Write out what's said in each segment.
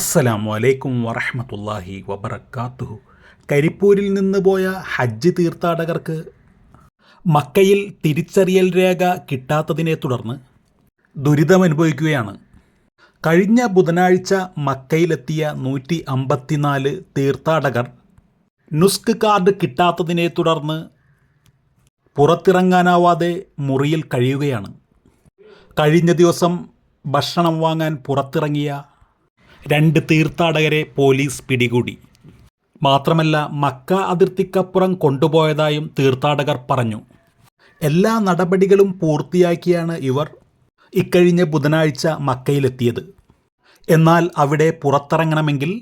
അസ്സലാമു വലൈക്കും വറഹമത്തല്ലാഹി വബർക്കാത്തുഹു കരിപ്പൂരിൽ നിന്ന് പോയ ഹജ്ജ് തീർത്ഥാടകർക്ക് മക്കയിൽ തിരിച്ചറിയൽ രേഖ കിട്ടാത്തതിനെ തുടർന്ന് ദുരിതമനുഭവിക്കുകയാണ് കഴിഞ്ഞ ബുധനാഴ്ച മക്കയിലെത്തിയ നൂറ്റി അമ്പത്തിനാല് തീർത്ഥാടകർ നുസ്ക് കാർഡ് കിട്ടാത്തതിനെ തുടർന്ന് പുറത്തിറങ്ങാനാവാതെ മുറിയിൽ കഴിയുകയാണ്. കഴിഞ്ഞ ദിവസം ഭക്ഷണം വാങ്ങാൻ പുറത്തിറങ്ങിയ രണ്ട് തീർത്ഥാടകരെ പോലീസ് പിടികൂടി. മാത്രമല്ല മക്ക അതിർത്തിക്കപ്പുറം കൊണ്ടുപോയതായും തീർത്ഥാടകർ പറഞ്ഞു. എല്ലാ നടപടികളും പൂർത്തിയാക്കിയാണ് ഇവർ ഇക്കഴിഞ്ഞ ബുധനാഴ്ച മക്കയിലെത്തിയത്. എന്നാൽ അവിടെ പുറത്തിറങ്ങണമെങ്കിൽ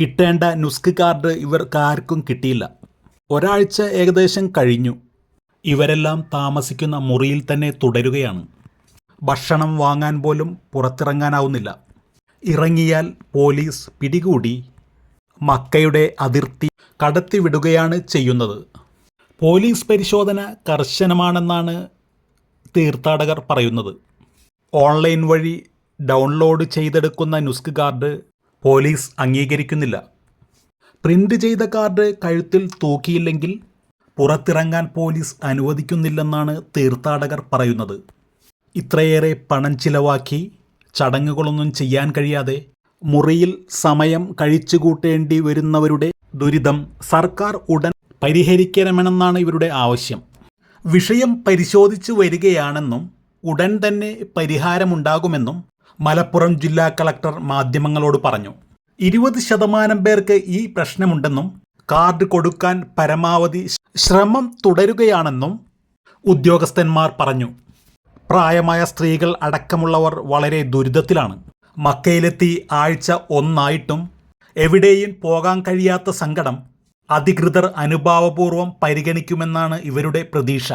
കിട്ടേണ്ട നുസ്ക് കാർഡ് ഇവർക്കാർക്കും കിട്ടിയില്ല. ഒരാഴ്ച ഏകദേശം കഴിഞ്ഞു. ഇവരെല്ലാം താമസിക്കുന്ന മുറിയിൽ തന്നെ തുടരുകയാണ്. ഭക്ഷണം വാങ്ങാൻ പോലും പുറത്തിറങ്ങാനാവുന്നില്ല. ഇറങ്ങിയാൽ പോലീസ് പിടികൂടി. മക്കയുടെ അതിർത്തി കടത്തിവിടുകയാണ് ചെയ്യുന്നത്. പോലീസ് പരിശോധന കർശനമാണെന്നാണ് തീർത്ഥാടകർ പറയുന്നത്. ഓൺലൈൻ വഴി ഡൗൺലോഡ് ചെയ്തെടുക്കുന്ന നുസ്ക് കാർഡ് പോലീസ് അംഗീകരിക്കുന്നില്ല. പ്രിന്റ് ചെയ്ത കാർഡ് കഴുത്തിൽ തൂക്കിയില്ലെങ്കിൽ പുറത്തിറങ്ങാൻ പോലീസ് അനുവദിക്കുന്നില്ലെന്നാണ് തീർത്ഥാടകർ പറയുന്നത്. ഇത്രയേറെ പണം ചിലവാക്കി ചടങ്ങുകളൊന്നും ചെയ്യാൻ കഴിയാതെ മുറിയിൽ സമയം കഴിച്ചുകൂട്ടേണ്ടി വരുന്നവരുടെ ദുരിതം സർക്കാർ ഉടൻ പരിഹരിക്കണമെന്നാണ് ഇവരുടെ ആവശ്യം. വിഷയം പരിശോധിച്ചു വരികയാണെന്നും ഉടൻ തന്നെ പരിഹാരമുണ്ടാകുമെന്നും മലപ്പുറം ജില്ലാ കളക്ടർ മാധ്യമങ്ങളോട് പറഞ്ഞു. ഇരുപത് ശതമാനം പേർക്ക് ഈ പ്രശ്നമുണ്ടെന്നും കാർഡ് കൊടുക്കാൻ പരമാവധി ശ്രമം തുടരുകയാണെന്നും ഉദ്യോഗസ്ഥന്മാർ പറഞ്ഞു. പ്രായമായ സ്ത്രീകൾ അടക്കമുള്ളവർ വളരെ ദുരിതത്തിലാണ്. മക്കയിലെത്തി ആഴ്ച ഒന്നായിട്ടും എവിടെയും പോകാൻ കഴിയാത്ത സങ്കടം അധികൃതർ അനുഭാവപൂർവം പരിഗണിക്കുമെന്നാണ് ഇവരുടെ പ്രതീക്ഷ.